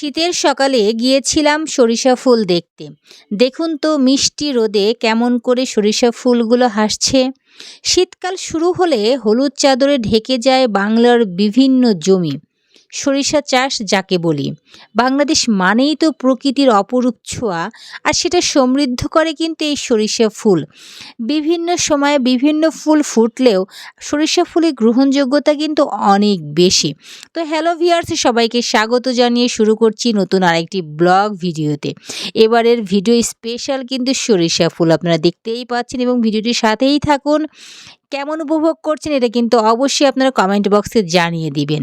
শীতের সকালে গিয়েছিলাম সরিষা ফুল দেখতে। দেখুন তো মিষ্টি রোদে কেমন করে সরিষা ফুলগুলো হাসছে। শীতকাল শুরু হলে হলুদ চাদরে ঢেকে যায় বাংলার বিভিন্ন জমি। সরিষা চাষ যাকে বলি। বাংলাদেশ মানেই তো প্রকৃতির অপরূপ ছোঁয়া, আর সেটা সমৃদ্ধ করে কিন্তু এই সরিষা ফুল। বিভিন্ন সময়ে বিভিন্ন ফুল ফুটলেও সরিষা ফুলের গ্রহণযোগ্যতা কিন্তু অনেক বেশি। তো হ্যালো ভিয়ার্স সবাইকে স্বাগত জানিয়ে শুরু করছি নতুন আরেকটি ব্লগ ভিডিওতে। এবারের ভিডিও স্পেশাল কিন্তু সরিষা ফুল আপনারা দেখতেই পাচ্ছেন এবং ভিডিওটির সাথেই থাকুন। কেমন উপভোগ করছেন এটা কিন্তু অবশ্যই আপনারা কমেন্ট বক্সে জানিয়ে দিবেন।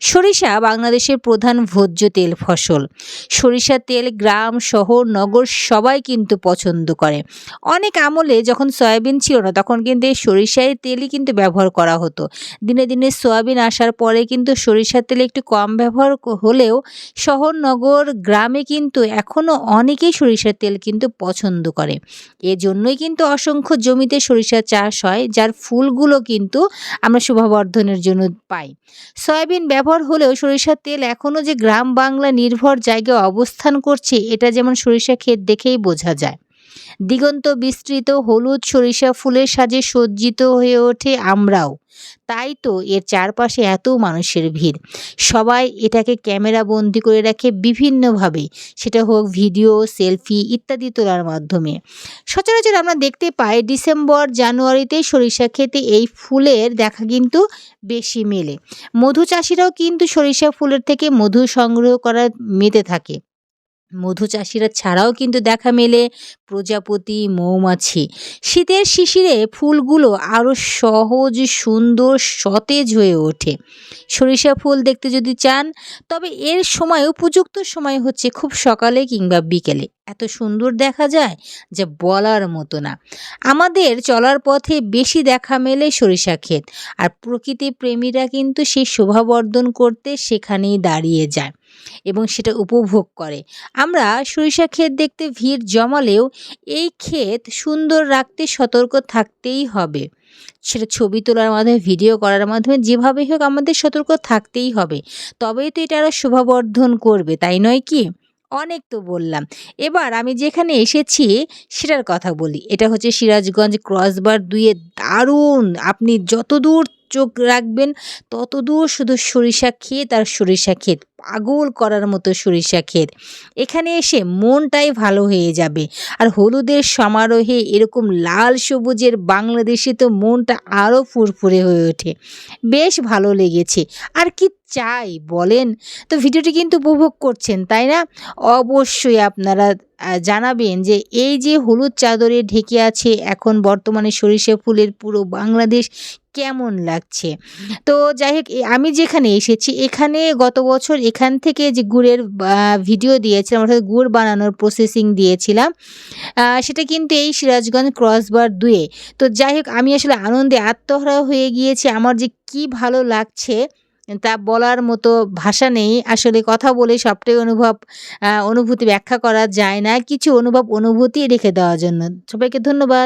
সরিষা বাংলাদেশের প্রধান ভোজ্য তেল ফসল। সরিষার তেল গ্রাম, শহর, নগর সবাই কিন্তু পছন্দ করে। অনেক আমলে যখন সয়াবিন ছিল না, তখন কিন্তু এই সরিষার তেলই কিন্তু ব্যবহার করা হতো। দিনে দিনে সয়াবিন আসার পরে কিন্তু সরিষার তেল একটু কম ব্যবহার হলেও শহর, নগর, গ্রামে কিন্তু এখনও অনেকেই সরিষার তেল কিন্তু পছন্দ করে। এজন্যই কিন্তু অসংখ্য জমিতে সরিষা চাষ হয়, যার ফুলগুলো কিন্তু আমরা শোভাবর্ধনের জন্য পাই। সয়াবিন ব্যবহার হলেও সরিষার তেল এখনও যে গ্রাম বাংলা নির্ভর জায়গায় অবস্থান করছে, এটা যেমন সরিষা ক্ষেত দেখেই বোঝা যায়। দিগন্ত বিস্তৃত হলুদ সরিষা ফুলের সাজে সজ্জিত হয়ে ওঠে আমরাও। তাই তো এর চারপাশে এত মানুষের ভিড়। সবাই এটাকে ক্যামেরা বন্দি করে রাখে বিভিন্নভাবে। সেটা হোক ভিডিও, সেলফি ইত্যাদি তোলার মাধ্যমে। সচরাচর আমরা দেখতে পাই ডিসেম্বর, জানুয়ারিতে সরিষা ক্ষেতে এই ফুলের দেখা কিন্তু বেশি মেলে। মধু চাষিরাও কিন্তু সরিষা ফুলের থেকে মধু সংগ্রহ করার মেতে থাকে। মধু চাষিরা ছাড়াও কিন্তু দেখা মেলে প্রজাপতি, মৌমাছি। শীতের শিশিরে ফুলগুলো আরও সহজ, সুন্দর, সতেজ হয়ে ওঠে। সরিষা ফুল দেখতে যদি চান, তবে এর সময়, উপযুক্ত সময় হচ্ছে খুব সকালে কিংবা বিকেলে। এত সুন্দর দেখা যায় যা বলার মতো না। আমাদের চলার পথে বেশি দেখা মেলে সরিষা ক্ষেত। আর প্রকৃতি প্রেমীরা কিন্তু সেই শোভাবর্ধন করতে সেখানেই দাঁড়িয়ে যায়। এবং সেটা উপভোগ করে। আমরা সরিষা ক্ষেত দেখতে ভিড় জমালেও এই ক্ষেত সুন্দর রাখতে সতর্ক থাকতেই হবে। সেটা ছবি তোলার মাধ্যমে, ভিডিও করার মাধ্যমে, যেভাবে হোক আমাদের সতর্ক থাকতেই হবে। তবেই তো এটা আরও শোভাবর্ধন করবে, তাই নয় কি? অনেক তো বললাম। এবার আমি যেখানে এসেছি সেটার কথা বলি। এটা হচ্ছে সিরাজগঞ্জ ক্রসবার দুইয়ে দারুণ। আপনি যত দূর চোখ রাখবেন তত দূর শুধু সরিষা ক্ষেত আর সরিষা ক্ষেত। পাগল করার মতো সরিষা ক্ষেত। এখানে এসে মনটাই ভালো হয়ে যাবে। আর হলুদের সমারোহে এরকম লাল সবুজের বাংলাদেশে তো মনটা আরও ফুরফুরে হয়ে ওঠে। বেশ ভালো লেগেছে। আর কি চাই বলেন? তো ভিডিওটি কিন্তু উপভোগ করছেন, তাই না? অবশ্যই আপনারা জানাবেন যে এই যে হলুদ চাদরে ঢেকে আছে এখন বর্তমানে সরিষা ফুলের পুরো বাংলাদেশ কেমন লাগছে? তো যাই হোক আমি যেখানে এসেছি, এখানে গত বছর এখান থেকে যে গুড়ের ভিডিও দিয়েছিলাম, অর্থাৎ গুড় বানানোর প্রসেসিং দিয়েছিলাম সেটা কিন্তু এই সিরাজগঞ্জ ক্রসবার দুয়ে। তো যাই হোক আমি আসলে আনন্দে আত্মহারা হয়ে গিয়েছি। আমার যে কি ভালো লাগছে, তা বলার মতো ভাষা নেই। আসলে কথা বলে সবটাই অনুভব অনুভূতি ব্যাখ্যা করা যায় না। কিছু অনুভব, অনুভূতি রেখে দেওয়ার জন্য। সবাইকে ধন্যবাদ।